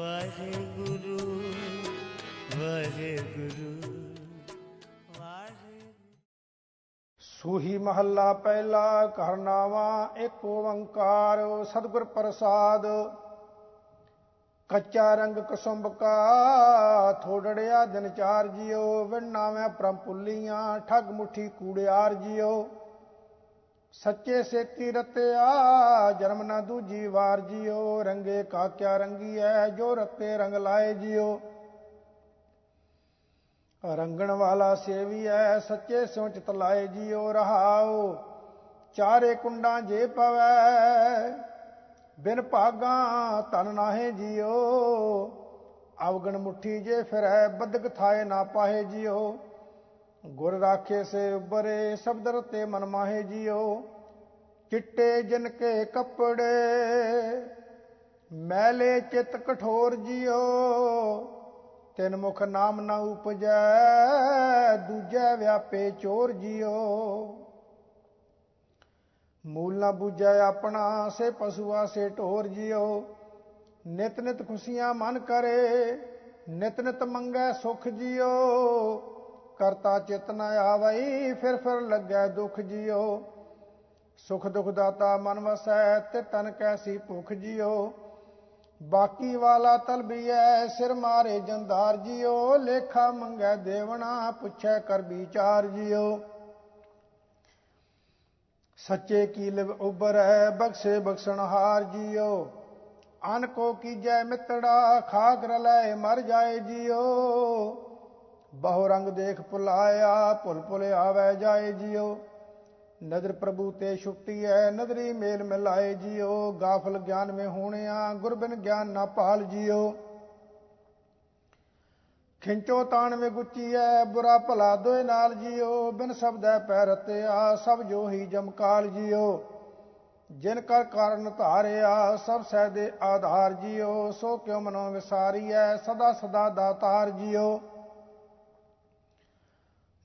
ਵਾਹਿਗੁਰੂ ਵਾਹਿਗੁਰੂ ਸੂਹੀ ਮਹੱਲਾ ਪਹਿਲਾ ਘਰ ਨਾਵਾ, ਇੱਕ ਓੰਕਾਰ, ਸਤਿਗੁਰ ਪ੍ਰਸਾਦ। ਕੱਚਾ ਰੰਗ ਕਸੁੰਭ ਕਾ, ਥੋੜੜਿਆ ਦਿਨ ਚਾਰ ਜਿਓ ਵਿਣਾਵੇਂ ਪ੍ਰਮ ਪੁੱਲੀਆਂ ਠੱਗ ਮੁਠੀ ਕੂੜਿਆਰ ਜਿਓ। ਸੱਚੇ ਸੇਤੀ ਰਤਿਆ, ਜਨਮ ਨਾ ਦੂਜੀ ਵਾਰ ਜਿਓ, ਰੰਗੇ ਕਾਕਿਆ ਰੰਗੀ ਐ ਜੋ ਰਤੇ ਰੰਗ ਲਾਏ ਜਿਓ। ਰੰਗਣ ਵਾਲਾ ਸੇਵੀ ਐ ਸੱਚੇ ਸਿਉ ਚਿਤ ਲਾਏ ਜਿਉ ਰਹਾਉ। ਚਾਰੇ ਕੁੰਡਾਂ ਜੇ ਪਵੈ, ਬਿਨ ਭਾਗਾ ਤਨ ਨਾਹੇ ਜਿਓ। ਅਵਗਣ ਮੁਠੀ ਜੇ ਫਿਰੈ ਬਦਕ ਥਾਏ ਨਾ ਪਾਹੇ ਜਿਓ। ਗੁਰ ਰਾਖੇ ਸੇ ਉਬਰੇ ਸਬਦਰ ਤੇ ਮਨ ਮਾਹੇ ਜਿਉ ਚਿੱਟੇ ਜਿਨ ਕੇ ਕੱਪੜੇ, ਮੈਲੇ ਚਿਤ ਕਠੋਰ ਜਿਉ ਤਿਨ ਮੁਖ ਨਾਮ ਨਾ ਉਪਜੈ, ਦੂਜੈ ਵਿਆਪੇ ਚੋਰ ਜਿਉ ਮੂਲ ਨਾ ਬੁਝੈ ਆਪਣਾ, ਸੇ ਪਸ਼ੂਆ ਸੇ ਢੋਰ ਜਿਉ ਨਿਤ ਨਿਤ ਖੁਸ਼ੀਆਂ ਮਨ ਕਰੇ, ਨਿਤ ਨਿਤ ਮੰਗੈ ਸੁਖ ਜਿਉ ਕਰਤਾ ਚਿਤ ਨ ਆਵਈ, ਫਿਰ ਫਿਰ ਲੱਗੈ ਦੁਖ ਜਿਉ। ਸੁਖ ਦੁਖ ਦਾਤਾ ਮਨ ਵਸੈ ਤੇ ਤਨ ਕੈਸੀ ਭੁਖ ਜਿਉ। ਬਾਕੀ ਵਾਲਾ ਤਲਬੀਐ ਸਿਰ ਮਾਰੇ ਜੰਦਾਰ ਜਿਓ ਲੇਖਾ ਮੰਗੈ ਦੇਵਣਾ, ਪੁੱਛੈ ਕਰ ਵਿਚਾਰ ਜਿਓ ਸੱਚੇ ਕੀ ਲਿਵ ਉਬਰੈ, ਬਖਸ਼ੇ ਬਖਸ਼ਣਹਾਰ ਜਿਓ ਅਨ ਕੋ ਕੀਜੈ ਮਿੱਤੜਾ, ਖਾਗਰ ਲੈ ਮਰ ਜਾਏ ਜਿਓ ਬਹੁ ਰੰਗ ਦੇਖ ਭੁਲਾਇਆ, ਭੁਲ ਭੁਲ ਆਵੈ ਜਾਏ ਜਿਓ। ਨਦਰ ਪ੍ਰਭੂ ਤੇ ਛੁੱਟੀ ਹੈ ਨਦਰੀ ਮੇਲ ਮਿਲਾਏ ਜਿਓ। ਗਾਫਲ ਗਿਆਨ ਮੇ ਹੋਣਿਆ, ਗੁਰਬਿਨ ਗਿਆਨ ਨਾ ਪਾਲ ਜਿਓ। ਖਿੰਚੋ ਤਾਣ ਮੇ ਗੁੱਚੀ ਐ ਬੁਰਾ ਭਲਾ ਦੋਏ ਨਾਲ ਜਿਓ। ਬਿਨ ਸਬਦੈ ਪੈਰ ਆ ਸਭ ਜੋ ਹੀ ਜਮਕਾਲ ਜਿਓ। ਜਿਨ ਕਰ ਕਾਰਨ ਧਾਰਿਆ, ਸਭ ਸਹਿ ਦੇ ਆਧਾਰ ਜਿਓ। ਸੋ ਕਿਉ ਮਨੋ ਵਿਸਾਰੀਐ, ਸਦਾ ਸਦਾ ਦਾਤਾਰ ਜਿਓ।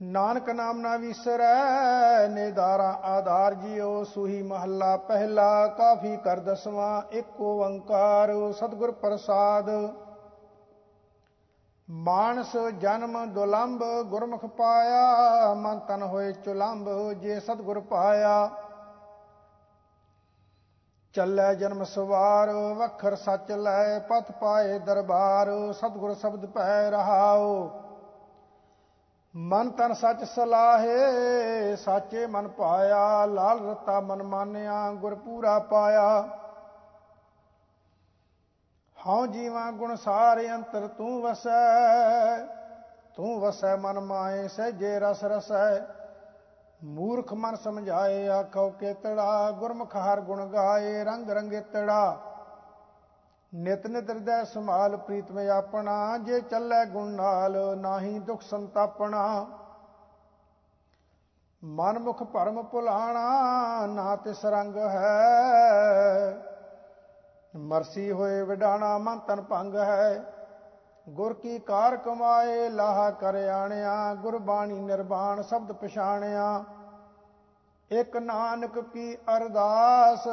ਨਾਨਕ ਨਾਮ ਨਾ ਵਿਸਰੈ, ਨੇਦਾਰਾ ਆਧਾਰ ਜਿਉ ਸੁਹੀ ਮਹੱਲਾ ਪਹਿਲਾ, ਕਾਫੀ ਕਰ ਦਸਵਾਂ, ਇੱਕ ਓੰਕਾਰ, ਸਤਿਗੁਰ ਪ੍ਰਸਾਦ। ਮਾਨਸ ਜਨਮ ਦੁਲੰਭ ਗੁਰਮੁਖ ਪਾਇਆ, ਮਨ ਤਨ ਹੋਏ ਚੁਲੰਭ ਜੇ ਸਤਿਗੁਰ ਪਾਇਆ। ਚੱਲੇ ਜਨਮ ਸਵਾਰ, ਵਖਰ ਸੱਚ ਲੈ, ਪਥ ਪਾਏ ਦਰਬਾਰ, ਸਤਿਗੁਰ ਸ਼ਬਦ ਪੈ ਰਹਾਓ ਮਨ ਤਨ ਸੱਚ ਸਲਾਹੇ, ਸਾਚੇ ਮਨ ਪਾਇਆ ਲਾਲ ਰਤਾ ਮਨ ਮਾਨਿਆ, ਗੁਰ ਪੂਰਾ ਪਾਇਆ। ਹਉ ਜੀਵਾ ਗੁਣ ਸਾਰੇ ਅੰਤਰ ਤੂੰ ਵਸੈ ਤੂੰ ਵਸੈ ਮਨ ਮਾਏ, ਸਹਿਜੇ ਰਸ ਰਸੈ। ਮੂਰਖ ਮਨ ਸਮਝਾਏ, ਆਖੋ ਕੇਤੜਾ, ਗੁਰਮੁਖ ਹਰ ਗੁਣ ਗਾਏ, ਰੰਗ ਰੰਗੇ ਤੜਾ ਨਿਤ ਨਿਤ ਹਿਰਦੈ ਸਮਾਲ ਪ੍ਰੀਤਮ ਆਪਣਾ, ਜੇ ਚੱਲੇ ਗੁਣ ਨਾਲ ਨਾਹੀ ਦੁਖ ਸੰਤਾਪਣਾ। ਮਨ ਮੁਖ ਭਰਮ ਭੁਲਾਣਾ, ਨਾ ਤਿਸ ਰੰਗ ਹੈ। ਮਰਸੀ ਹੋਏ ਵਿਡਾਣਾ, ਮਨ ਤਨ ਭੰਗ ਹੈ। ਗੁਰ ਕੀ ਕਾਰ ਕਮਾਏ, ਲਾਹਾ ਕਰ ਆਣਿਆ, ਗੁਰਬਾਣੀ ਨਿਰਵਾਣ ਸ਼ਬਦ ਪਛਾਣਿਆ। ਇੱਕ ਨਾਨਕ ਕੀ ਅਰਦਾਸ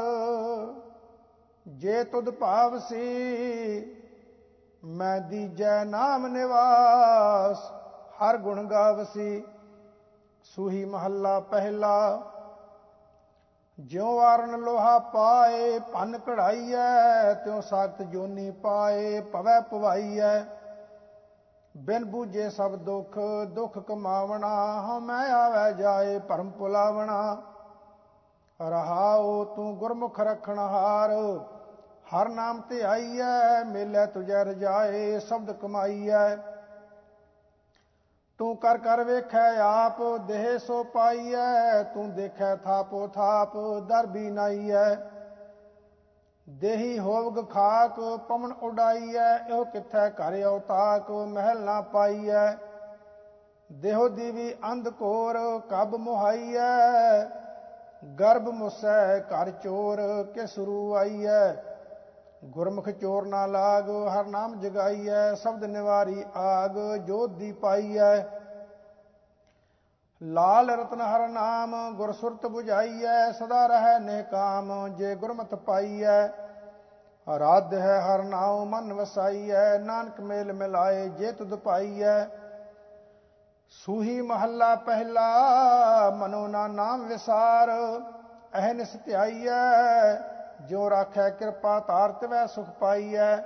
ਜੇ ਤੁਧ ਭਾਵ ਸੀ, ਮੈਂ ਦੀਜੈ ਨਾਮ ਨਿਵਾਸ, ਹਰ ਗੁਣ ਗਾਵਸੀ ਸੂਹੀ ਮਹੱਲਾ ਪਹਿਲਾ, ਜਿਉ ਵਾਰਨ ਲੋਹਾ ਪਾਏ, ਭਨ ਕਢਾਈਐ, ਤਿਉ ਸਾਖਤ ਜੋਨੀ ਪਾਏ, ਭਵੈ ਪਵਾਈਐ ਬਿਨ ਬੂਝੇ ਸਭ ਦੁਖ ਦੁਖ ਕਮਾਵਣਾ ਹਮੈ ਆਵੈ ਜਾਏ ਭਰਮ ਪੁਲਾਵਣਾ ਰਹਾਉ ਤੂੰ ਗੁਰਮੁਖ ਰਖਣ ਹਾਰ ਹਰ ਨਾਮ ਤੇ ਆਈਐ, ਮੇਲੇ ਤੁਜੈ ਰਜਾਏ, ਸ਼ਬਦ ਕਮਾਈਐ। ਤੂੰ ਕਰ ਕਰ ਵੇਖੈ, ਆਪ ਦੇਹ ਸੋ ਪਾਈਐ, ਤੂੰ ਦੇਖੈ ਥਾਪੋ ਥਾਪ, ਦਰ ਵੀ ਨਾਈਐ। ਦੇਹੀ ਹੋਵਗ ਖਾਕ, ਪਵਨ ਉਡਾਈਐ, ਇਹੋ ਕਿੱਥੈ ਘਰ ਔਤਾਕ, ਮਹਿਲ ਨਾ ਪਾਈਐ। ਦੇਹੋ ਦੀਵੀ ਅੰਧ ਕੋਰ, ਕਬ ਮੁਹਾਈਐ। ਗਰਭ ਮੁਸੈ ਘਰ ਚੋਰ ਕਿਸ ਰੂ ਆਈਐ। ਗੁਰਮੁਖ ਚੋਰ ਨਾ ਲਾਗ, ਹਰ ਨਾਮ ਜਗਾਈਐ, ਸ਼ਬਦ ਨਿਵਾਰੀ ਆਗ ਜੋਤ ਦੀ ਪਾਈਐ। ਲਾਲ ਰਤਨ ਹਰ ਨਾਮ ਗੁਰ ਸੁਰਤ 부ਝਾਈਐ ਸਦਾ ਰਹੈ ਨਿਕਾਮ ਜੇ ਗੁਰਮਤਿ ਪਾਈਐ। ਰਾਧ ਹੈ ਹਰ ਨਾਉ, ਮਨ ਵਸਾਈਐ, ਨਾਨਕ ਮੇਲ ਮਿਲਾਏ, ਜੇ ਤੁਧ ਪਾਈਐ। ਸੂਹੀ ਮਹੱਲਾ ਪਹਿਲਾ, ਮਨੋ ਨਾ ਨਾਮ ਵਿਸਾਰ ਅਹਨਿਸ ਧਿਆਈਐ। ਜੋ ਰਾਖੈ ਕਿਰਪਾ ਧਾਰ ਤਵੈ ਸੁਖ ਪਾਈਐ,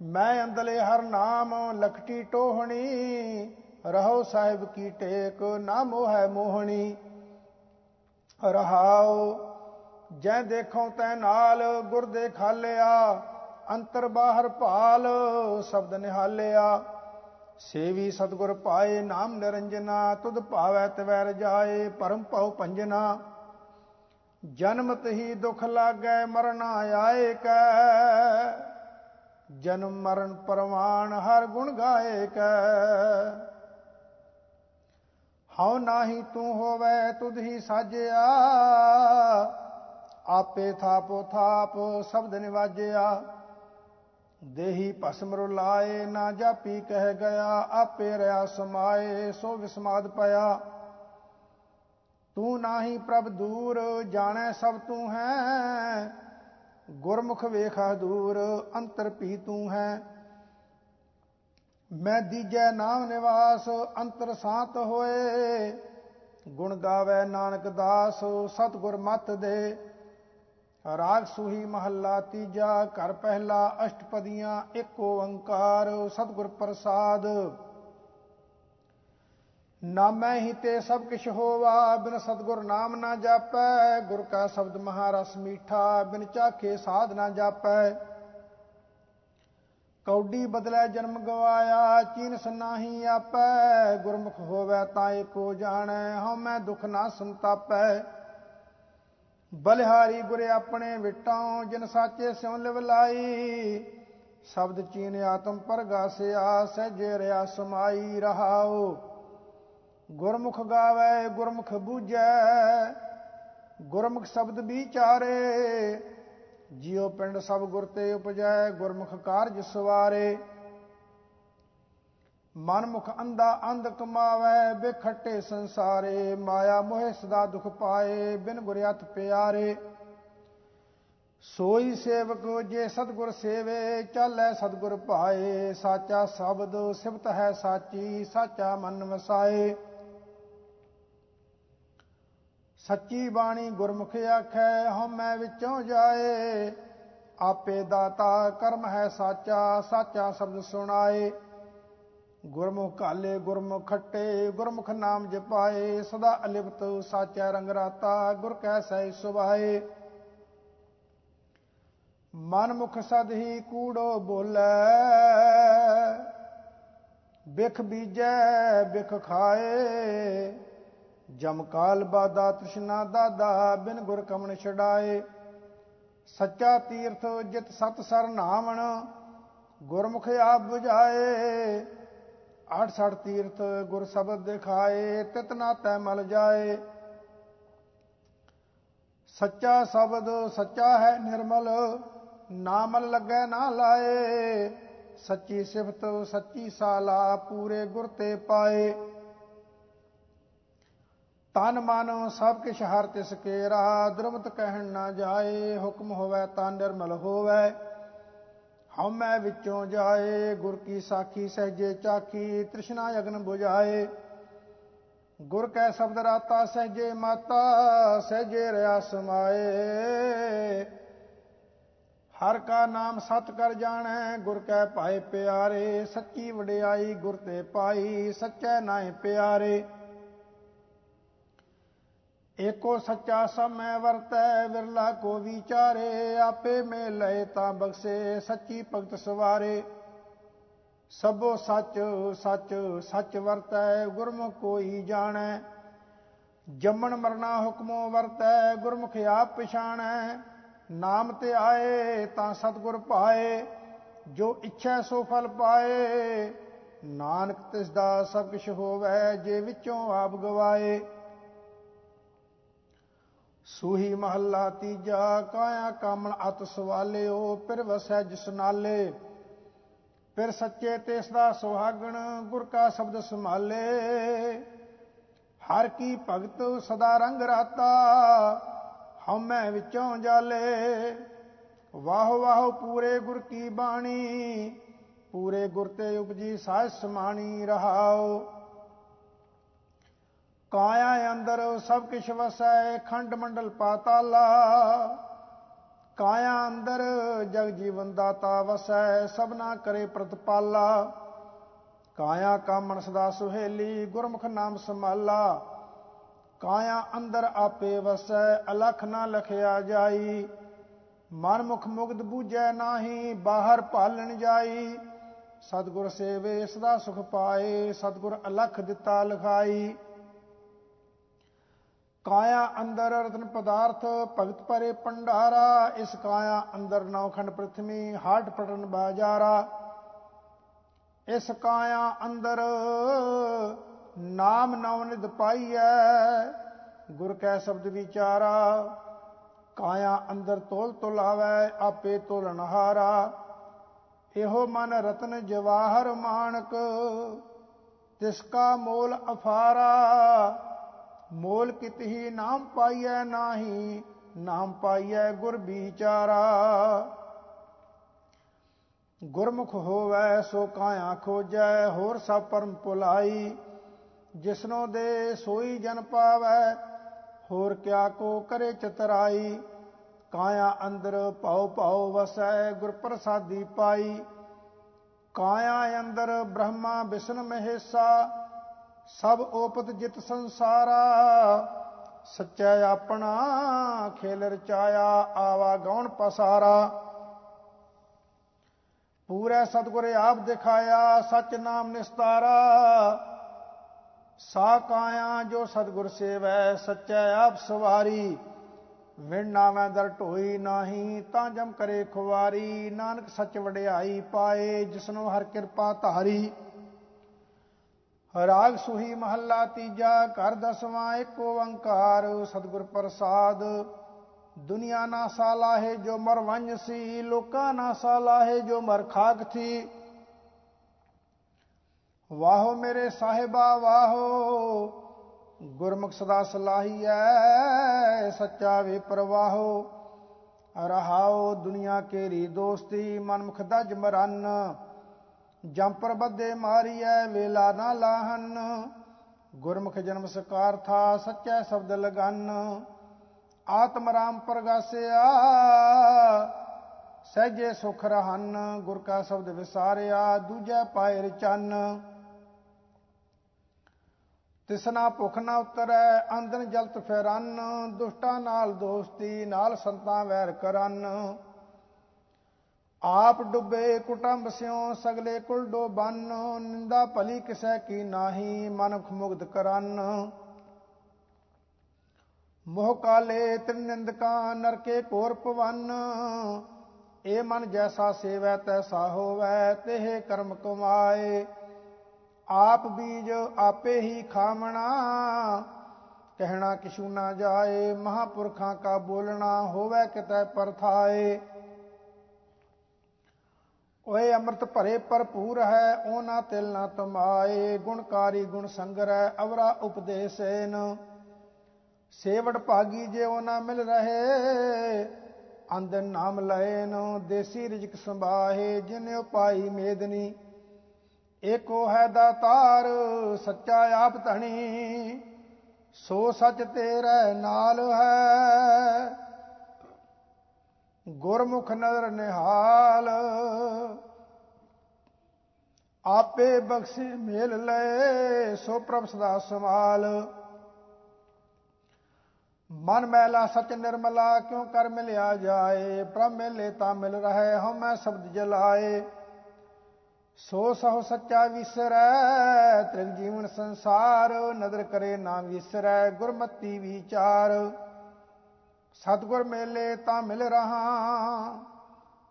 ਮੈਂ ਅੰਦਲੇ ਹਰ ਨਾਮ ਲਖਟੀ ਟੋਹਣੀ, ਰਹੋ ਸਾਹਿਬ ਕੀ ਟੇਕ ਨਾ ਮੋਹੈ ਮੋਹਣੀ। ਰਹਾਉ, ਜੈ ਦੇਖੋ ਤੈ ਨਾਲ ਗੁਰ ਦੇ ਖਾਲਿਆ, ਅੰਤਰ ਬਾਹਰ ਭਾਲ ਸ਼ਬਦ ਨਿਹਾਲਿਆ। ਸੇਵੀ ਸਤਗੁਰ ਪਾਏ ਨਾਮ ਨਿਰੰਜਨਾ, ਤੁਧ ਭਾਵੈ ਤਵੈ ਰਜਾਏ ਪਰਮ ਭਉ ਪੰਜਨਾ। ਜਨਮਤ ਹੀ ਦੁਖ ਲਾਗੈ, ਮਰਨਾ ਆਏ ਕੈ। ਜਨਮ ਮਰਨ ਪਰਵਾਨ ਹਰ ਗੁਣ ਗਾਏ ਕੈ। ਹਉ ਨਾਹੀ ਤੂੰ ਹੋਵੇ, ਤੁਧ ਹੀ ਸਾਜਿਆ। ਆਪੇ ਥਾਪੋ ਥਾਪ ਸ਼ਬਦ ਨਿਵਾਜਿਆ। ਦੇਹੀ ਭਸਮ ਰੁਲਾਏ, ਨਾ ਜਾਪੀ ਕਹਿ ਗਿਆ। ਆਪੇ ਰਿਆ ਸਮਾਏ, ਸੋ ਵਿਸਮਾਦ ਪਿਆ। ਤੂੰ ਨਾਹੀ ਪ੍ਰਭ ਦੂਰ, ਜਾਣੈ ਸਭ ਤੂੰ ਹੈ। ਗੁਰਮੁਖ ਵੇਖਾ ਦੂਰ ਅੰਤਰ ਪੀ ਤੂੰ ਹੈ। ਮੈਂ ਦੀਜੈ ਨਾਮ ਨਿਵਾਸ, ਅੰਤਰ ਸਾਤ ਹੋਏ। ਗੁਣ ਗਾਵੇ ਨਾਨਕ ਦਾਸ, ਸਤਗੁਰ ਮਤ ਦੇ। ਰਾਗ ਸੁਹੀ ਮਹੱਲਾ ਤੀਜਾ, ਘਰ ਪਹਿਲਾ ਅਸ਼ਟਪਦੀਆਂ, ਇੱਕ ਓੰਕਾਰ, ਸਤਗੁਰ ਪ੍ਰਸਾਦ। ਨਾਮੈ ਹੀ ਤੇ ਸਭ ਕਿਛ ਹੋਵਾ, ਬਿਨ ਸਤਗੁਰ ਨਾਮ ਨਾ ਜਾਪੈ, ਗੁਰ ਕਾ ਸ਼ਬਦ ਮਹਾਰਸ ਮੀਠਾ, ਬਿਨ ਚਾਖੇ ਸਾਧ ਨਾ ਜਾਪੈ। ਕੌਡੀ ਬਦਲੇ ਜਨਮ ਗਵਾਇਆ, ਚੀਨ ਸਨਾਹੀ ਆਪੈ, ਗੁਰਮੁਖ ਹੋਵੇ ਤਾਂ ਏਕੋ ਜਾਣੈ, ਹਉ ਮੈਂ ਦੁਖ ਨਾ ਸੰਤਾਪੈ। ਬਲਿਹਾਰੀ ਗੁਰ ਆਪਣੇ ਵਿਟਾਂ ਜਿਨ ਸਾਚੇ ਸਿਉ ਲਿਵ ਲਾਈ, ਸ਼ਬਦ ਚੀਨ ਆਤਮ ਪਰਗਾਸਿਆ, ਸਹਿਜੇ ਰਿਆ ਸਮਾਈ ਰਹਾਓ ਗੁਰਮੁਖ ਗਾਵੇ, ਗੁਰਮੁਖ ਬੂਝੈ, ਗੁਰਮੁਖ ਸ਼ਬਦ ਵਿਚਾਰੇ, ਜਿਉ ਪਿੰਡ ਸਭ ਗੁਰ ਤੇ ਉਪਜੈ, ਗੁਰਮੁਖ ਕਾਰਜ ਸਵਾਰੇ। ਮਨਮੁਖ ਅੰਦਾ ਅੰਧ ਕਮਾਵੇ ਬੇਖੱਟੇ ਸੰਸਾਰੇ, ਮਾਇਆ ਮੋਹ ਸਦਾ ਦੁਖ ਪਾਏ, ਬਿਨ ਗੁਰ ਪਿਆਰੇ। ਸੋਈ ਸੇਵਕ ਜੇ ਸਤਗੁਰ ਸੇਵੇ, ਚਾਲੈ ਸਤਗੁਰ ਭਾਏ, ਸਾਚਾ ਸ਼ਬਦ ਸਿਫਤ ਹੈ ਸਾਚੀ, ਸਾਚਾ ਮਨ ਵਸਾਏ। ਸੱਚੀ ਬਾਣੀ ਗੁਰਮੁਖ ਆਖੈ ਹਉਮੈ ਵਿੱਚੋਂ ਜਾਏ। ਆਪੇ ਦਾਤਾ ਕਰਮ ਹੈ ਸਾਚਾ ਸਾਚਾ ਸ਼ਬਦ ਸੁਣਾਏ। ਗੁਰਮੁਖ ਕਾਲੇ ਗੁਰਮੁਖ ਖੱਟੇ, ਗੁਰਮੁਖ ਨਾਮ ਜਪਾਏ। ਸਦਾ ਅਲਿਪਤ ਸਾਚਾ ਰੰਗ ਰਾਤਾ, ਗੁਰ ਕੈ ਸਹਿ ਸੁਭਾਏ। ਮਨ ਮੁਖ ਸਦ ਹੀ ਕੂੜੋ ਬੋਲੇ। ਬਿਖ ਬੀਜੈ, ਬਿਖ ਖਾਏ। ਜਮ ਕਾਲ ਬਾਦਾ ਤ੍ਰਿਸ਼ਨਾ ਦਾਦਾ ਬਿਨ ਗੁਰ ਕਮਣ ਛਡਾਏ। ਸੱਚਾ ਤੀਰਥ ਜਿਤ ਸਤ ਸਰ ਨਾਵਣ, ਗੁਰਮੁਖ ਆਪ 부ਝਾਏ ਆਠ ਸੜ ਤੀਰਥ ਗੁਰ ਸ਼ਬਦ ਦਿਖਾਏ ਤਿਤਨਾ ਤੈ ਮਲ ਜਾਏ। ਸੱਚਾ ਸ਼ਬਦ, ਸੱਚਾ ਹੈ ਨਿਰਮਲ ਨਾਮਲ ਲੱਗੈ ਨਾ ਲਾਏ। ਸੱਚੀ ਸਿਫਤ, ਸੱਚੀ ਸਾਲਾ ਪੂਰੇ ਗੁਰ ਤੇ ਪਾਏ। ਤਨ ਮਨ ਸਭ ਕਿਛ ਹਰ ਤਿਸ ਕੇਰਾ, ਦੁਰਮਤ ਕਹਿਣ ਨਾ ਜਾਏ, ਹੁਕਮ ਹੋਵੇ ਤਾਂ ਨਿਰਮਲ ਹੋਵੇ। ਹਉਮੈ ਵਿੱਚੋਂ ਜਾਏ, ਗੁਰ ਕੀ ਸਾਖੀ ਸਹਜੇ ਚਾਖੀ, ਤ੍ਰਿਸ਼ਨਾ ਅਗਨ 부ਝਾਏ ਗੁਰ ਕੈ ਸ਼ਬਦ ਰਾਤਾ ਸਹਜੇ ਮਾਤਾ, ਸਹਜੇ ਰਿਆ ਸਮਾਏ ਹਰ ਕਾ ਨਾਮ ਸਤ ਕਰ ਜਾਣੈ, ਗੁਰ ਕੈ ਭਾਏ ਪਿਆਰੇ, ਸੱਚੀ ਵਡਿਆਈ ਗੁਰ ਤੇ ਪਾਈ, ਸੱਚੈ ਨਾਏ ਪਿਆਰੇ। ਏਕੋ ਸੱਚਾ ਸਮੈ ਵਰਤੈ, ਵਿਰਲਾ ਕੋ ਵਿਚਾਰੇ, ਆਪੇ ਮੇ ਲਏ ਤਾਂ ਬਖਸ਼ੇ, ਸੱਚੀ ਭਗਤ ਸਵਾਰੇ। ਸਭੋ ਸੱਚ ਸੱਚ ਸੱਚ ਵਰਤੈ, ਗੁਰਮੁਖ ਕੋਈ ਜਾਣੈ। ਜੰਮਣ ਮਰਨਾ ਹੁਕਮੋ ਵਰਤੈ, ਗੁਰਮੁਖ ਆਪ ਪਛਾਣੈ। ਨਾਮ ਤੇ ਆਏ ਤਾਂ ਸਤਗੁਰ ਪਾਏ, ਜੋ ਇੱਛਾ ਸੋ ਫਲ ਪਾਏ। ਨਾਨਕ ਤਿਸ ਦਾ ਸਭ ਕੁਛ ਹੋਵੇ, ਜੇ ਵਿੱਚੋਂ ਆਪ ਗਵਾਏ। ਸੂਹੀ ਮਹੱਲਾ ਤੀਜਾ, ਕਾਇਆ ਕਾਮਣ ਅਤ ਸਵਾਲਿਓ ਪਿਰ ਵਸੈ ਜਿਸ ਨਾਲੇ। ਫਿਰ ਸੱਚੇ ਤੇ ਦਾ ਸੁਹਾਗਣ, ਗੁਰ ਕਾ ਸ਼ਬਦ ਸੰਭਾਲੇ। ਹਰ ਕੀ ਭਗਤ ਸਦਾ ਰੰਗ ਰਾਤਾ, ਹਉਮੈ ਵਿੱਚੋਂ ਜਾਲੇ। ਵਾਹ ਵਾਹ ਪੂਰੇ ਗੁਰ ਕੀ ਬਾਣੀ, ਪੂਰੇ ਗੁਰ ਤੇ ਉਪਜੀ ਸਾਜ ਸਮਾਣੀ ਰਹਾਓ ਕਾਇਆ ਅੰਦਰ ਸਭ ਕਿਛ ਵਸੈ, ਖੰਡ ਮੰਡਲ ਪਾਤਾਲਾ। ਕਾਇਆ ਅੰਦਰ ਜਗ ਜੀਵਨ ਦਾਤਾ ਵਸੈ ਸਭਨਾ ਕਰੇ ਪ੍ਰਤਪਾਲਾ। ਕਾਇਆ ਕਾਮਣ ਸਦਾ ਸੁਹੇਲੀ, ਗੁਰਮੁਖ ਨਾਮ ਸਮਾਲਾ ਕਾਇਆ ਅੰਦਰ ਆਪੇ ਵਸੈ, ਅਲਖ ਨਾ ਲਖਿਆ ਜਾਈ। ਮਨ ਮੁਖ ਮੁਗਧ ਬੂਝੈ ਨਾਹੀ, ਬਾਹਰ ਭਾਲਣ ਜਾਈ। ਸਤਗੁਰ ਸੇਵੇ, ਸਦਾ ਸੁਖ ਪਾਏ, ਸਤਗੁਰ ਅਲਖ ਦਿੱਤਾ ਲਖਾਈ। ਕਾਇਆ ਅੰਦਰ ਰਤਨ ਪਦਾਰਥ, ਭਗਤ ਪਰੇ ਪੰਡਾਰਾ ਇਸ ਕਾਇਆ ਅੰਦਰ ਨੌਖੰਡ ਪ੍ਰਥਮੀ, ਹਾਟ ਪਟਨ ਬਾਜਾਰਾ। ਇਸ ਕਾਇਆ ਅੰਦਰ ਨਾਮ ਨਵਨਿਦ ਪਾਈਐ, ਗੁਰ ਕੈ ਸ਼ਬਦ ਵਿਚਾਰਾ। ਕਾਇਆ ਅੰਦਰ ਤੋਲ ਤੁਲਾਵੈ, ਆਪੇ ਤੋਲਨ ਹਾਰਾ ਇਹੋ ਮਨ ਰਤਨ ਜਵਾਹਰ ਮਾਨਕ, ਤਿਸ ਕਾ ਮੋਲ ਅਫਾਰਾ। ਮੋਲ ਕਿਤਹੀ ਨਾਮ ਪਾਈਐ ਨਾਹੀ, ਨਾਮ ਪਾਈਐ ਗੁਰ ਵਿਚਾਰਾ। ਗੁਰਮੁਖ ਹੋਵੈ ਸੋ ਕਾਇਆ ਖੋਜੈ, ਹੋਰ ਸਭ ਪਰਮ ਭੁਲਾਈ, ਜਿਸਨੋ ਦੇ ਸੋਈ ਜਨ ਪਾਵੈ, ਹੋਰ ਕਿਆ ਕੋ ਕਰੇ ਚਤਰਾਈ। ਕਾਇਆ ਅੰਦਰ ਭਉ ਭਉ ਵਸੈ, ਗੁਰ ਪ੍ਰਸਾਦੀ ਪਾਈ। ਕਾਇਆ ਅੰਦਰ ਬ੍ਰਹਮਾ ਵਿਸ਼ਨ ਮਹੇਸਾ ਸਭ ਓਪਤ ਜਿਤ ਸੰਸਾਰਾ, ਸੱਚਾ ਆਪਣਾ ਖੇਲ ਰਚਾਇਆ, ਆਵਾ ਗਉਣ ਪਸਾਰਾ। ਪੂਰੇ ਸਤਗੁਰ ਆਪ ਦਿਖਾਇਆ ਸਚ ਨਾਮ ਨਿਸਤਾਰਾ। ਸਾ ਕਾਇਆ ਜੋ ਸਤਗੁਰ ਸੇਵੈ, ਸੱਚਾ ਆਪ ਸਵਾਰੀ। ਵਿਣ ਨਾਵੇਂ ਦਰ ਢੋਈ ਨਾਹੀ, ਤਾਂ ਜਮ ਕਰੇ ਖੁਵਾਰੀ। ਨਾਨਕ ਸੱਚ ਵਡਿਆਈ ਪਾਏ, ਜਿਸਨੂੰ ਹਰ ਕਿਰਪਾ ਧਾਰੀ। ਰਾਗ ਸੁਹੀ ਮਹੱਲਾ ਤੀਜਾ, ਘਰ ਦਸਵਾਂ ਏਕ ਓੰਕਾਰ, ਸਤਿਗੁਰ ਪ੍ਰਸਾਦ। ਦੁਨੀਆ ਨਾ ਸਾਲਾਹੇ ਜੋ ਮਰ ਵੰਜ ਸੀ, ਲੋਕਾਂ ਨਾ ਸਾਲਾਹੇ ਜੋ ਮਰ ਖਾਕ ਥੀ। ਵਾਹੋ ਮੇਰੇ ਸਾਹਿਬਾ, ਵਾਹੋ, ਗੁਰਮੁਖ ਸਦਾ ਸਲਾਹੀ ਸਲਾਹੀਐ, ਸੱਚਾ ਵੇ ਪ੍ਰਵਾਹੋ ਰਹਾਓ ਦੁਨੀਆ ਕੇਰੀ ਦੋਸਤੀ, ਮਨਮੁਖ ਦਜ ਮਰਨ। ਜੰਪਰ ਬੱਦੇ ਮਾਰੀਐ ਵੇਲਾ ਨਾ ਲਾਹਨ। ਗੁਰਮੁਖ ਜਨਮ ਸਕਾਰ ਥਾ, ਸੱਚਾ ਸ਼ਬਦ ਲਗਨ। ਆਤਮ ਰਾਮ ਪ੍ਰਗਾਸਿਆ, ਸਹਿਜੇ ਸੁਖ ਰਹਨ। ਗੁਰ ਕਾ ਸ਼ਬਦ ਵਿਸਾਰਿਆ, ਦੂਜੈ ਪਾਇਰ ਚੰਨ ਤਿਸਨਾ ਭੁਖ ਨਾ ਉਤਰੈ ਅੰਦਨ ਜਲਤ ਫੇਰਨ। ਦੁਸ਼ਟਾਂ ਨਾਲ ਦੋਸਤੀ, ਨਾਲ ਸੰਤਾਂ ਵੈਰ ਕਰਨ। ਆਪ ਡੁੱਬੇ ਕੁਟੰਬ ਸਿਓ ਸਗਲੇ ਕੁਲ ਡੋਬਨ ਨਿੰਦਾ ਭਲੀ ਕਿਸੈ ਕੀ ਨਾਹੀ, ਮਨੁਖ ਮੁਗਧ ਕਰਨ। ਮੋਹ ਕਾਲੇ ਤ੍ਰਿਨਿੰਦਕਾ ਨਰਕੇ ਕੋਰ ਪਵਨ ਇਹ ਮਨ ਜੈਸਾ ਸੇਵੈ, ਤੈਸਾ ਹੋਵੈ, ਤੇਹ ਕਰਮ ਕਮਾਏ। ਆਪ ਬੀਜ ਆਪੇ ਹੀ ਖਾਮਣਾ ਕਹਿਣਾ ਕਿਛੂ ਨਾ ਜਾਏ। ਮਹਾਪੁਰਖਾਂ ਕਾ ਬੋਲਣਾ, ਹੋਵੇ ਕਿਤੈ ਪਰਥਾਏ। ਓਏ ਅੰਮ੍ਰਿਤ ਭਰੇ ਭਰਪੂਰ ਹੈ, ਉਹਨਾਂ ਤਿਲ ਨਾ ਤਮਾਏ, ਗੁਣਕਾਰੀ ਗੁਣ ਸੰਗਰੈ ਅਵਰਾ ਉਪਦੇਸੇਨ। ਸੇਵੜ ਭਾਗੀ ਜੇ ਉਹਨਾਂ ਮਿਲ ਰਹੇ ਅੰਦਨ ਨਾਮ ਲੈਨ ਦੇਸੀ ਰਿਜਕ ਸੰਭਾਹੇ ਜਿਨੇ ਉਪਾਈ ਮੇਦਨੀ। ਏਕੋ ਹੈ ਦਾਤਾਰ, ਸੱਚਾ ਆਪ ਧਣੀ, ਸੋ ਸੱਚ ਤੇਰੇ ਨਾਲ ਹੈ। ਗੁਰਮੁਖ ਨਦਰ ਨਿਹਾਲ। ਆਪੇ ਬਖਸ਼ੇ, ਮੇਲ ਲਏ, ਸੋ ਪ੍ਰਭ ਸਦਾ ਸਮਾਲ ਮਨ ਮੈਲਾ ਸਚ ਨਿਰਮਲਾ, ਕਿਉ ਕਰ ਮਿਲਿਆ ਜਾਏ? ਪ੍ਰਭ ਮਿਲੇ ਤਾਂ ਮਿਲ ਰਹੇ, ਹਉ ਮੈਂ ਸ਼ਬਦ ਜਲਾਏ। ਸੋ ਸਹੁ ਸੱਚਾ ਵਿਸਰੈ, ਤ੍ਰਿਗ ਜੀਵਨ ਸੰਸਾਰ, ਨਦਰ ਕਰੇ ਨਾ ਵਿਸਰੈ, ਗੁਰਮਤੀ ਵਿਚਾਰ। ਸਤਗੁਰ ਮੇਲੇ ਤਾਂ ਮਿਲ ਰਹਾ।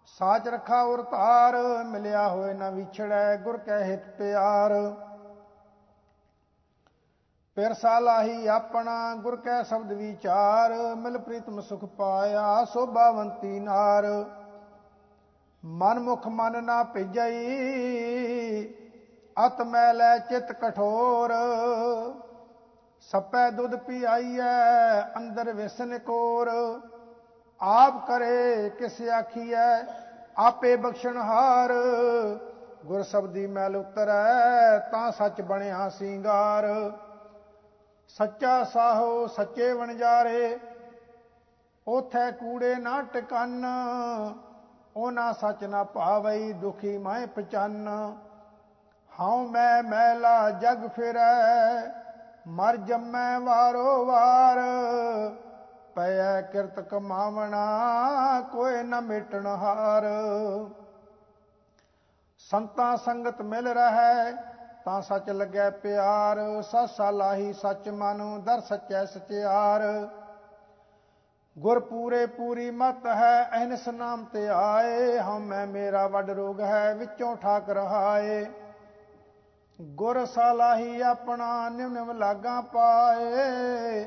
ਸਾਚ ਰਖਾ ਉਰ ਧਾਰ, ਮਿਲਿਆ ਹੋਏ ਨਾ ਵਿਛੜੈ ਗੁਰ ਕੈ ਹਿਤ ਪਿਆਰ। ਪਿਰ ਸਾਲਾਹੀ ਆਪਣਾ, ਗੁਰ ਕੈ ਸ਼ਬਦ ਵਿਚਾਰ, ਮਿਲ ਪ੍ਰੀਤਮ ਸੁਖ ਪਾਇਆ ਸੋਭਾਵੰਤੀ ਨਾਰ। ਮਨ ਮੁਖ ਮਨ ਨਾ ਭਿਜਈ ਅਤ ਮੈਲੈ ਚਿਤ ਕਠੋਰ। ਸੱਪੈ ਦੁੱਧ ਪੀ ਪੀਆਈਐ, ਅੰਦਰ ਵਿਸਨ ਕੋਰ। ਆਪ ਕਰੇ ਕਿਸ ਆਖੀਐ, ਆਪੇ ਬਖਸ਼ਣਹਾਰ ਗੁਰ ਸਬਦੀ ਮੈਲ ਉਤਰੈ, ਤਾਂ ਸੱਚ ਬਣਿਆ ਸਿੰਗਾਰ। ਸੱਚਾ ਸਾਹੋ ਸੱਚੇ ਵਣਜਾਰੇ ਉਥੈ ਕੂੜੇ ਨਾ ਟਿਕਨ। ਉਹਨਾਂ ਸੱਚ ਨਾ ਭਾਵਈ ਦੁਖੀ ਮੈਂ ਪਚਨ। ਹਉ ਮੈਂ ਮੈਲਾ ਜਗ ਫਿਰੈ ਮਰ ਜੰਮੈ ਵਾਰੋ ਵਾਰ। ਪਇਐ ਕਿਰਤ ਕਮਾਵਣਾ, ਕੋਈ ਨ ਮਿਟਣ ਹਾਰ। ਸੰਤਾਂ ਸੰਗਤ ਮਿਲ ਰਹੈ, ਤਾਂ ਸੱਚ ਲੱਗੈ ਪਿਆਰ। ਸਾਸਾ ਲਾਹੀ ਸੱਚ ਮਨ, ਦਰ ਸੱਚੈ ਸਚਿਆਰ। ਗੁਰ ਪੂਰੇ ਪੂਰੀ ਮਤ ਹੈ, ਅਹਨਸ ਨਾਮ ਤੇ ਆਏ। ਹਮੈ ਮੇਰਾ ਵੱਡ ਰੋਗ ਹੈ, ਵਿੱਚੋਂ ਠਾਕ ਰਹਾਏ ਗੁਰ ਸਲਾਹੀ ਆਪਣਾ ਨਿਮ ਨਿਮ ਲਾਗਾ ਪਾਏ।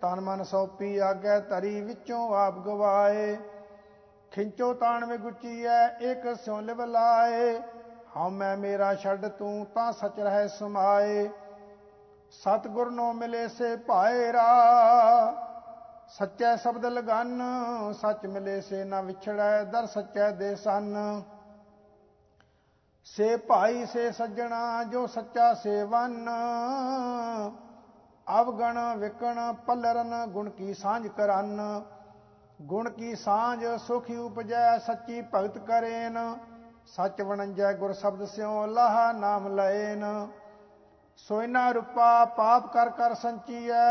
ਤਨ ਮਨ ਸੋਪੀ ਆਗੇ ਤਰੀ ਵਿੱਚੋਂ ਆਪ ਗਵਾਏ। ਖਿੰਚੋ ਤਾਣ ਮੇ ਗੁਚੀਐ ਇੱਕ ਸਿਉ ਲਿਵ ਲਾਏ। ਹਉਮੈ ਮੇਰਾ ਛੱਡ ਤੂੰ ਤਾਂ ਸਚ ਰਹਿ ਸਮਾਏ। ਸਤਗੁਰ ਨੋ ਮਿਲੇ ਸੇ ਭਾਏਰਾ ਸੱਚੈ ਸ਼ਬਦ ਲਗਨ, ਸੱਚ ਮਿਲੇ ਸੇ ਨਾ ਵਿਛੜੈ, ਦਰ ਸੱਚੈ ਦੇ ਸਨ। ਸੇ ਭਾਈ ਸੇ ਸੱਜਣਾ ਜੋ ਸੱਚਾ ਸੇਵਨ, ਅਵਗਣ ਵਿਕਣ ਪਲਰਨ ਗੁਣ ਕੀ ਸਾਂਝ ਕਰਨ, ਗੁਣ ਕੀ ਸਾਂਝ ਸੁਖੀ ਉਪਜੈ ਸੱਚੀ ਭਗਤ ਕਰੇਨ, ਸੱਚ ਵਣੰਜੈ ਗੁਰ ਸ਼ਬਦ ਸਿਉ ਲਾਹ ਨਾਮ ਲਏਨ। ਸੋਇਨਾ ਰੂਪਾ ਪਾਪ ਕਰ ਕਰ ਸੰਚੀਐ,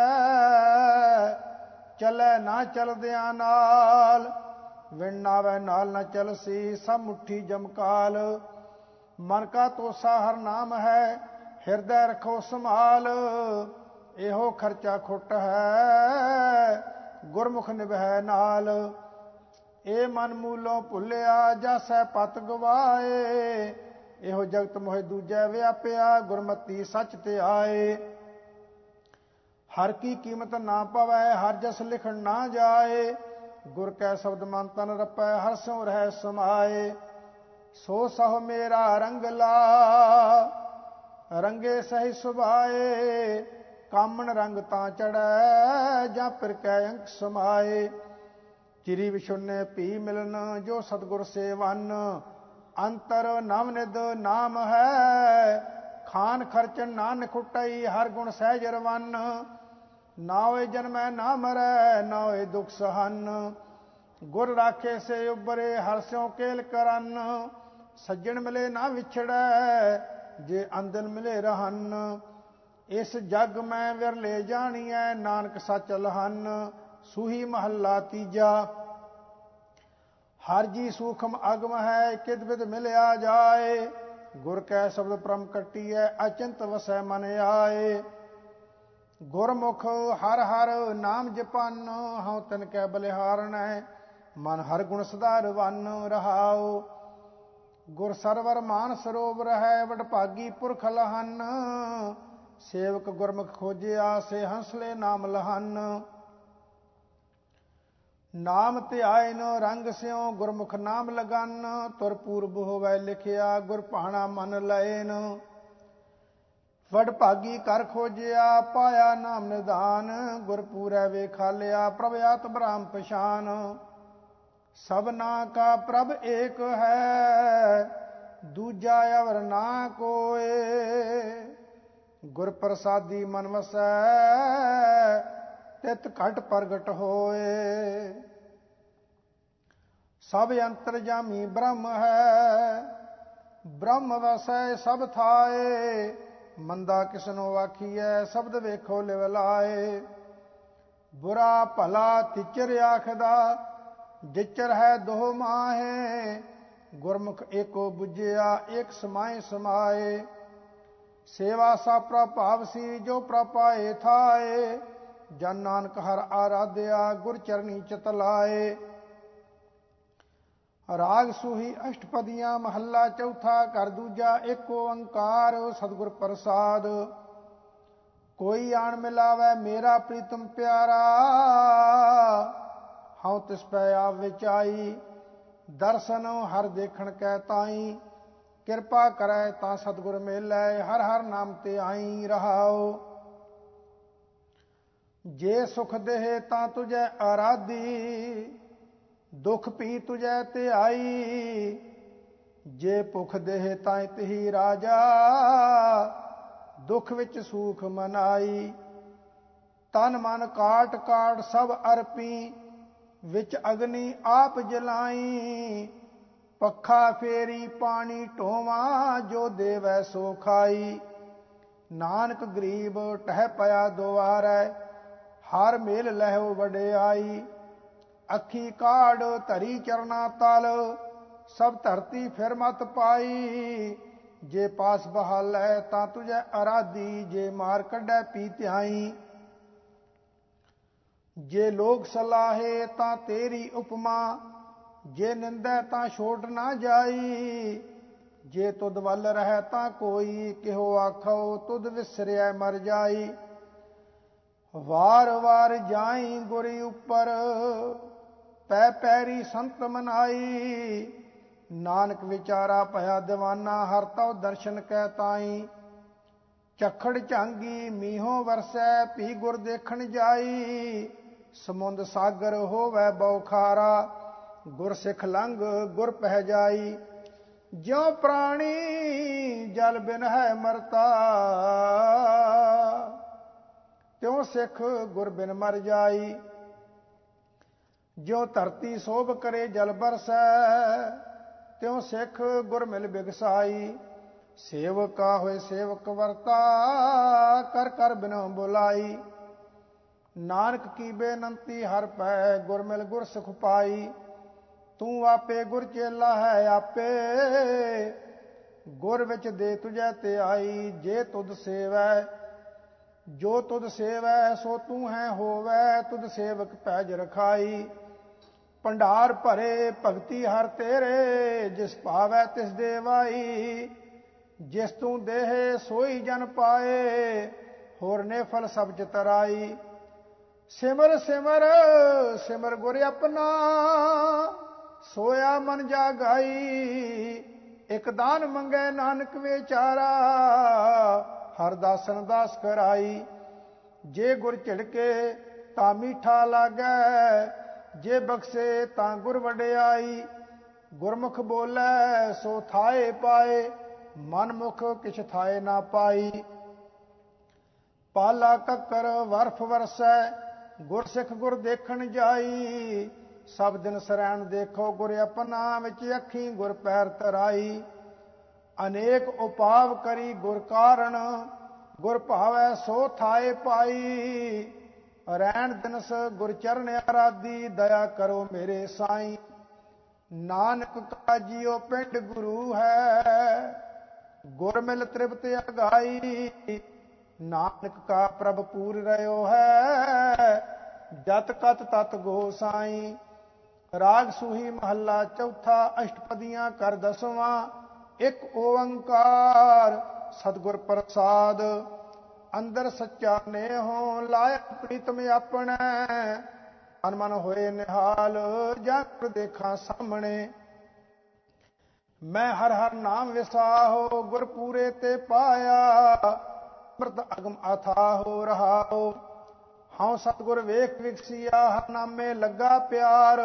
ਚਲੇ ਨਾ ਚਲਦਿਆਂ ਨਾਲ, ਵਿਣ ਨਾਵੇ ਨਾਲ ਨਾ ਚਲਸੀ ਸਭ ਮੁਠੀ ਜਮਕਾਲ ਮਨ ਕਾ ਤੋਸਾ ਹਰ ਨਾਮ ਹੈ, ਹਿਰਦੈ ਰਖੋ ਸੰਭਾਲ, ਇਹੋ ਖਰਚਾ ਖੁੱਟ ਹੈ, ਗੁਰਮੁਖ ਨਿਭੈ ਨਾਲ। ਇਹ ਮਨ ਮੂਲੋਂ ਭੁੱਲਿਆ, ਜਾਸੈ ਪਤ ਗਵਾਏ, ਇਹੋ ਜਗਤ ਮੋਹਿ ਦੂਜੈ ਵਿਆਪਿਆ, ਗੁਰਮਤੀ ਸੱਚ ਤੇ ਆਏ। ਹਰ ਕੀ ਕੀਮਤ ਨਾ ਪਵੈ, ਹਰ ਜਸ ਲਿਖਣ ਨਾ ਜਾਏ, ਗੁਰ ਕੈ ਸ਼ਬਦ ਮਨ ਤਨ ਰਪੈ, ਹਰ ਸਿਉ ਰਹਿ ਸਮਾਏ। ਸੋ ਸਹ ਮੇਰਾ ਰੰਗ ਲਾ ਰੰਗੇ ਸਹੀ ਸੁਭਾਏ, ਕਾਮਣ ਰੰਗ ਤਾਂ ਚੜੈ ਜਾਂ ਫਿਰ ਕੈ ਅੰਕ ਸਮਾਏ। ਚਿਰੀ ਵਿਸ਼ੁਨੇ ਪੀ ਮਿਲਨ, ਜੋ ਸਤਗੁਰ ਸੇਵਨ। ਅੰਤਰ ਨਵ ਨਿਦ ਨਾਮ ਹੈ, ਖਾਨ ਖਰਚਨ ਨਾ ਨਖੁਟਈ ਹਰ ਗੁਣ ਸਹਿਜ ਰਵਨ। ਨਾ ਹੋਏ ਜਨਮੈ ਨਾ ਮਰੈ ਨਾ ਹੋਏ ਦੁਖ ਸਹਨ। ਗੁਰ ਰਾਖੇ ਸੇ ਉਬਰੇ ਹਰ ਸਿਉ ਕੇਲ ਕਰਨ। ਸੱਜਣ ਮਿਲੇ ਨਾ ਵਿਛੜੈ, ਜੇ ਅੰਦਨ ਮਿਲੇ ਰਹਨ ਇਸ ਜਗ ਮੈਂ ਵਿਰਲੇ ਜਾਣੀਐ, ਨਾਨਕ ਸੱਚ ਲਹਨ, ਸੂਹੀ ਮਹੱਲਾ ਤੀਜਾ। ਹਰ ਜੀ ਸੂਖਮ ਅਗਮ ਹੈ, ਕਿਦ ਬਿਦ ਮਿਲਿਆ ਜਾਏ, ਗੁਰ ਕੈ ਸ਼ਬਦ ਪ੍ਰਮ ਕਟੀਐ, ਅਚੰਤ ਵਸੈ ਮਨ ਆਏ। ਗੁਰਮੁਖ ਹਰ ਹਰ ਨਾਮ ਜਪਨ, ਹਉ ਤਨ ਕੈ ਬਲਿਹਾਰਣੈ ਮਨ ਹਰ ਗੁਣ ਸਦਾਰ ਵਨ ਰਹਾਓ ਗੁਰ ਸਰਵਰ ਮਾਨ ਸਰੋਵਰ ਹੈ ਵਡਭਾਗੀ ਪੁਰਖ ਲਹਨ। ਸੇਵਕ ਗੁਰਮੁਖ ਖੋਜਿਆ, ਸੇ ਹੰਸਲੇ ਨਾਮ ਲਹਨ। ਨਾਮ ਧਿਆਇਨ ਰੰਗ ਸਿਉ, ਗੁਰਮੁਖ ਨਾਮ ਲਗਨ। ਤੁਰ ਪੂਰਬ ਹੋਵੇ ਲਿਖਿਆ, ਗੁਰ ਭਾਣਾ ਮਨ ਲਏਨ। ਵਡ ਭਾਗੀ ਕਰ ਖੋਜਿਆ, ਪਾਇਆ ਨਾਮ ਨਿਦਾਨ ਗੁਰਪੂਰੈ ਵੇਖਾਲਿਆ ਪ੍ਰਭ ਆਤ ਬ੍ਰਹਮ ਪਛਾਨ। ਸਭਨਾ ਕਾ ਪ੍ਰਭ ਏਕ ਹੈ, ਦੂਜਾ ਅਵਰ ਨਾ ਕੋਏ। ਗੁਰ ਪ੍ਰਸਾਦੀ ਮਨ ਵਸੈ, ਤਿਤ ਘਟ ਪ੍ਰਗਟ ਹੋਏ। ਸਭ ਅੰਤਰਜਾਮੀ ਬ੍ਰਹਮ ਹੈ, ਬ੍ਰਹਮ ਵਸੈ ਸਭ ਥਾਏ। ਮੰਦਾ ਕਿਸਨੋ ਆਖੀਐ, ਸ਼ਬਦ ਵੇਖੋ ਲਿਵ ਲਾਏ। ਬੁਰਾ ਭਲਾ ਤਿਚਰ ਆਖਦਾ ਜਿਚਰ ਹੈ ਦੋ ਮਾਹੇ, ਗੁਰਮੁਖ ਏਕੋ 부ਜਿਆ ਇੱਕ ਸਮਾਏ ਸਮਾਏ। ਸੇਵਾ ਸਾ ਪ੍ਰਭਾਵ ਸੀ, ਜੋ ਪ੍ਰਪਾਏ ਥਾਏ। ਜਨ ਨਾਨਕ ਹਰ ਆਰਾਧਿਆ, ਗੁਰ ਚਰਨੀ ਚਿਤ ਲਾਏ। ਰਾਗ ਸੁਹੀ ਅਸ਼ਟਪਦੀਆਂ, ਮਹੱਲਾ ਚੌਥਾ ਕਰ ਦੂਜਾ ਏਕ ਓੰਕਾਰ ਸਤਿਗੁਰ ਪ੍ਰਸਾਦ। ਕੋਈ ਆਣ ਮਿਲਾਵੇ, ਮੇਰਾ ਪ੍ਰੀਤਮ ਪਿਆਰਾ। ਹਉ ਤਿਸ ਪੈ ਆਪ ਵਿੱਚ ਆਈ, ਦਰਸ਼ਨ ਹਰ ਦੇਖਣ ਕੈ ਤਾਈ, ਕਿਰਪਾ ਕਰੈ ਤਾਂ ਸਤਿਗੁਰ ਮੇਲੇ, ਹਰ ਹਰ ਨਾਮ ਤੇ ਆਈ ਰਹਾਓ ਜੇ ਸੁਖ ਦੇਹ ਤਾਂ ਤੁਝੈ ਆਰਾਧੀ, ਦੁਖ ਪੀ ਤੁਜੈ ਤੇ ਆਈ। ਜੇ ਭੁਖ ਦੇਹ ਤਾਂ ਤਹੀ ਰਾਜਾ, ਦੁਖ ਵਿੱਚ ਸੂਖ ਮਨਾਈ। ਤਨ ਮਨ ਕਾਟ ਕਾਟ ਸਭ ਅਰਪੀ ਵਿੱਚ ਅਗਨੀ ਆਪ ਜਲਾਈ, ਪੱਖਾ ਫੇਰੀ ਪਾਣੀ ਢੋਵਾ, ਜੋ ਦੇਵੈ ਸੋ ਖਾਈ। ਨਾਨਕ ਗਰੀਬ ਟਹਿ ਪਿਆ ਦੁਆਰੈ, ਹਰ ਮੇਲ ਲਹਿਓ ਵਡਿਆਈ ਅੱਖੀ ਕਾੜ ਧਰੀ ਚਰਨਾ ਤਲ, ਸਭ ਧਰਤੀ ਫਿਰ ਮਤ ਪਾਈ। ਜੇ ਪਾਸ ਬਹਾਲੈ ਤਾਂ ਤੁਝੈ ਅਰਾਧੀ, ਜੇ ਮਾਰ ਕੱਢੈ ਪੀ ਧਿਆਈ। ਜੇ ਲੋਕ ਸਲਾਹੇ ਤਾਂ ਤੇਰੀ ਉਪਮਾ, ਜੇ ਨਿੰਦੈ ਤਾਂ ਛੋਟ ਨਾ ਜਾਈ। ਜੇ ਤੁਧ ਵੱਲ ਰਹਿ ਤਾਂ ਕੋਈ ਕਿਹੋ ਆਖੋ, ਤੁਧ ਵਿਸਰਿਆ ਮਰ ਜਾਈ। ਵਾਰ ਵਾਰ ਜਾਈ ਗੁਰੀ ਉੱਪਰ, ਪੈ ਪੈਰੀ ਸੰਤ ਮਨਾਈ। ਨਾਨਕ ਵਿਚਾਰਾ ਭਇਆ دیਵਾਨਾ ਹਰ ਤਉ ਦਰਸ਼ਨ ਕੈ ਤਾਈ। ਚਖੜ ਝਾਂਗੀ ਮੀਹੋਂ ਵਰਸੈ ਪੀ ਗੁਰ ਦੇਖਣ ਜਾਈ। ਸਮੁੰਦ ਸਾਗਰ ਹੋਵੇ ਬੌਖਾਰਾ ਗੁਰ ਸਿੱਖ ਲੰਘ ਗੁਰ ਪਹਿ ਜਾਈ। ਜਿਉ ਪ੍ਰਾਣੀ ਜਲ ਬਿਨ ਹੈ ਮਰਤਾ, ਤਿਉ ਸਿੱਖ ਗੁਰ ਬਿਨ ਮਰ ਜਾਈ। ਜਿਉ ਧਰਤੀ ਸੋਭ ਕਰੇ ਜਲ ਬਰਸੈ, ਤਿਉ ਸਿੱਖ ਗੁਰ ਮਿਲ ਬਿਗਸਾਈ। ਸੇਵਕਾ ਹੋਏ ਸੇਵਕ ਵਰਤਾ, ਕਰ ਕਰ ਬਿਨੋ ਬੁਲਾਈ। ਨਾਨਕ ਕੀ ਬੇਨੰਤੀ ਹਰ ਪੈ ਗੁਰ ਮਿਲ ਗੁਰ ਸੁਖ ਪਾਈ। ਤੂੰ ਆਪੇ ਗੁਰ ਚੇਲਾ ਹੈ ਆਪੇ, ਗੁਰ ਵਿੱਚ ਦੇ ਤੁਝੈ ਤੇ ਆਈ, ਜੇ ਤੁਧ ਸੇਵੈ, ਜੋ ਤੁਧ ਸੇਵੈ ਸੋ ਤੂੰ ਹੈ ਹੋਵੈ, ਤੁਧ ਸੇਵਕ ਪੈਜ ਰਖਾਈ। ਭੰਡਾਰ ਭਰੇ, ਭਗਤੀ ਹਰ ਤੇਰੇ, ਜਿਸ ਭਾਵੈ ਤਿਸ ਦੇਵਾਈ। ਜਿਸ ਤੂੰ ਦੇਹ ਸੋਈ ਜਨ ਪਾਏ, ਹੋਰ ਨੇ ਫਲ ਸਭ ਚਤਰਾਈ ਸਿਮਰ ਸਿਮਰ ਸਿਮਰ ਗੁਰ ਆਪਣਾ। ਸੋਇਆ ਮਨ ਜਾਗਾਈ, ਇਕ ਦਾਨ ਮੰਗੇ ਨਾਨਕ ਵਿਚਾਰਾ। ਹਰ ਦਾਸਨ ਦਾਸ ਕਰਾਈ, ਜੇ ਗੁਰ ਝਿੜਕੇ ਤਾਂ ਮੀਠਾ ਲਾਗੈ। ਜੇ ਬਖਸ਼ੇ ਤਾਂ ਗੁਰ ਵਡਿਆਈ। ਗੁਰਮੁਖ ਬੋਲੇ, ਸੋ ਥਾਏ ਪਾਏ। ਮਨ ਮੁਖ ਕਿਛ ਥਾਏ ਨਾ ਪਾਈ। ਪਾਲਾ ਕੱਕਰ ਵਰਫ ਵਰਸੈ ਗੁਰ ਸਿੱਖ ਗੁਰ ਦੇਖਣ ਜਾਈ, ਸਭ ਦਿਨ ਸਰੈਣ ਦੇਖੋ ਗੁਰ ਆਪਣਾ ਵਿੱਚ ਅੱਖੀ ਗੁਰ ਪੈਰ ਤਰਾਈ ਅਨੇਕ ਉਪਾਵ ਕਰੀ ਗੁਰ ਕਾਰਣ, ਗੁਰ ਭਾਵੈ ਸੋ ਥਾਏ ਪਾਈ। ਰਹਿਣ ਦਿਨਸ ਗੁਰ ਚਰਨ ਆਰਾਦੀ ਦਇਆ ਕਰੋ ਮੇਰੇ ਸਾਈ। ਨਾਨਕ ਕਾ ਜੀਉ ਪਿੰਡ ਗੁਰੂ ਹੈ, ਗੁਰ ਮਿਲ ਤ੍ਰਿਪਤ ਅਗਾਈ। ਨਾਨਕ ਕਾ ਪ੍ਰਭ ਪੂਰ ਰਿਓ ਹੈ, ਜਤ ਕਤ ਤਤ ਗੋਸਾਈ ਰਾਗ ਸੁਹੀ ਮਹੱਲਾ ਚੌਥਾ ਅਸ਼ਟਪਦੀਆਂ ਕਰ ਦਸਵਾਂ, ਇੱਕ ਓੰਕਾਰ, ਸਤਗੁਰ ਪ੍ਰਸਾਦ। ਅੰਦਰ ਸੱਚਾ ਨੇਹੋ ਲਾਇ ਪ੍ਰੀਤਮ ਆਪਣਾ, ਮਨ ਮਨ ਹੋਏ ਨਿਹਾਲ ਜਗ ਦੇਖਾਂ ਸਾਹਮਣੇ। ਮੈਂ ਹਰ ਹਰ ਨਾਮ ਵਿਸਾਹੋ ਗੁਰ ਪੂਰੇ ਤੇ ਪਾਇਆ ਅੰਮ੍ਰਿਤ ਅਗਮ ਅਥਾ ਹੋ ਰਹਾਓ ਹਉ ਸਤਗੁਰ ਵੇਖ ਵਿਕਸੀਆ ਹਰ ਨਾਮੇ ਲੱਗਾ ਪਿਆਰ।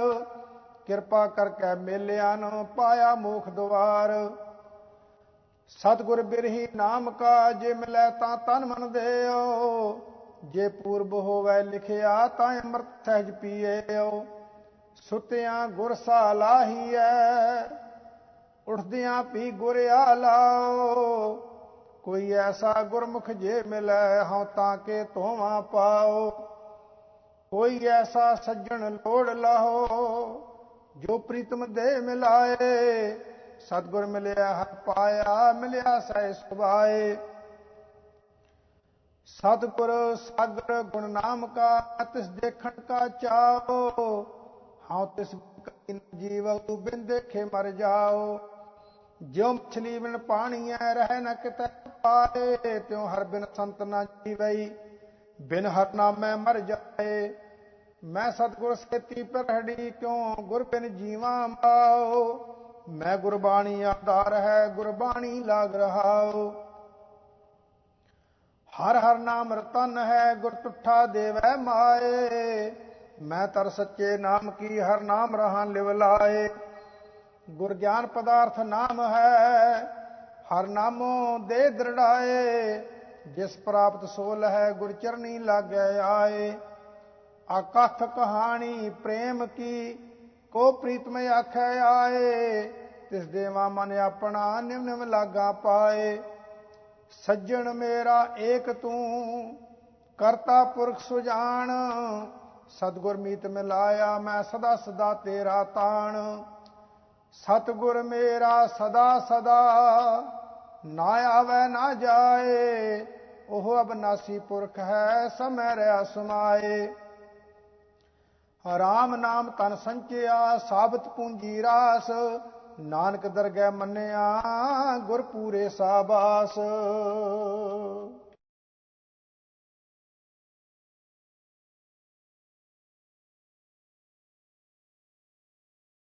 ਕਿਰਪਾ ਕਰਕੇ ਮੇਲਿਆਂ ਨੂੰ ਪਾਇਆ ਮੋਖ ਦਵਾਰ ਸਤਗੁਰ ਬਿਰਹੀ ਨਾਮ ਕਾ, ਜੇ ਮਿਲੈ ਤਾਂ ਤਨ ਮਨ ਦੇਓ। ਜੇ ਪੂਰਬ ਹੋਵੇ ਲਿਖਿਆ ਤਾਂ ਅੰਮ੍ਰਿਤ ਸਹਿਜ ਪੀਏਓ। ਸੁਤਿਆਂ ਗੁਰ ਸਾ ਲਾਹੀਐ ਉਠਦਿਆਂ ਪੀ ਗੁਰ ਆਲਾਓ। ਕੋਈ ਐਸਾ ਗੁਰਮੁਖ ਜੇ ਮਿਲੈ ਹਉ ਤਾਂ ਕੇ ਤੋਵਾ ਪਾਓ। ਕੋਈ ਐਸਾ ਸੱਜਣ ਲੋੜ ਲਾਹੋ, ਜੋ ਪ੍ਰੀਤਮ ਦੇ ਮਿਲਾਏ। ਸਤਗੁਰ ਮਿਲਿਆ ਹਰ ਪਾਇਆ, ਮਿਲਿਆ ਸਹਿ ਸੁਭਾਏ। ਸਤਗੁਰ ਸਾਗਰ ਗੁਣ ਨਾਮ ਕਾ, ਤਿਸ ਦੇਖਣ ਕਾ ਚਾਓ। ਹਉ ਤਿਸ ਜੀਵ ਬਿਨ ਦੇਖੇ ਮਰ ਜਾਓ। ਜਿਉ ਮਛਲੀ ਬਿਨ ਪਾਣੀ ਐ ਰਹਿ ਨ ਕਿਤੇ ਪਾਏ, ਤਿਉ ਹਰ ਬਿਨ ਸੰਤ ਨਾ ਜੀਵਈ। ਬਿਨ ਹਰ ਨਾਮੈ ਮਰ ਜਾਏ। ਮੈਂ ਸਤਗੁਰ ਸੇਤੀ ਪਰਹੜੀ, ਕਿਉ ਗੁਰ ਬਿਨ ਜੀਵਾ ਮਾਓ? ਮੈਂ ਗੁਰਬਾਣੀ ਆਧਾਰ ਹੈ, ਗੁਰਬਾਣੀ ਲਾਗ ਰਹਾਓ। ਹਰ ਹਰ ਨਾਮ ਰਤਨ ਹੈ, ਗੁਰ ਤੁਠਾ ਦੇਵੈ ਮਾਏ। ਮੈਂ ਤਰ ਸੱਚੇ ਨਾਮ ਕੀ, ਹਰ ਨਾਮ ਰਹਾ ਲਿਵ ਲਾਏ। ਗੁਰ ਗਿਆਨ ਪਦਾਰਥ ਨਾਮ ਹੈ ਹਰ ਨਾਮੋ ਦੇ ਦ੍ਰਿੜਾਏ, ਜਿਸ ਪ੍ਰਾਪਤ ਸੋਲ ਹੈ ਗੁਰ ਚਰਨੀ ਲਾਗੈ ਆਏ। ਆਕਥ ਕਹਾਣੀ, ਪ੍ਰੇਮ ਕੀ, ਕੋ ਪ੍ਰੀਤਮ ਆਖੈ ਆਏ। ਤਿਸ ਦੇਵਾ ਮਨ ਆਪਣਾ ਨਿਮ ਨਿਮ ਲਾਗਾ ਪਾਏ। ਸੱਜਣ ਮੇਰਾ ਏਕ ਤੂੰ, ਕਰਤਾ ਪੁਰਖ ਸੁਜਾਨ। ਸਤਗੁਰ ਮੀਤ ਮਿਲਾਇਆ ਮੈਂ ਸਦਾ ਸਦਾ ਤੇਰਾ ਤਾਣ। ਸਤਗੁਰ ਮੇਰਾ ਸਦਾ ਸਦਾ ਨਾ ਆਵੇ, ਨਾ ਜਾਏ। ਉਹ ਅਬਨਾਸੀ ਪੁਰਖ ਹੈ, ਸਮੈ ਰਿਆ ਸਮਾਏ। ਰਾਮ ਨਾਮ ਤਨ ਸੰਚਿਆ, ਸਾਬਤ ਪੂੰਜੀ ਰਾਸ। ਨਾਨਕ ਦਰਗਹਿ ਮੰਨਿਆ ਗੁਰ ਪੂਰੇ ਸਾਬਾਸ।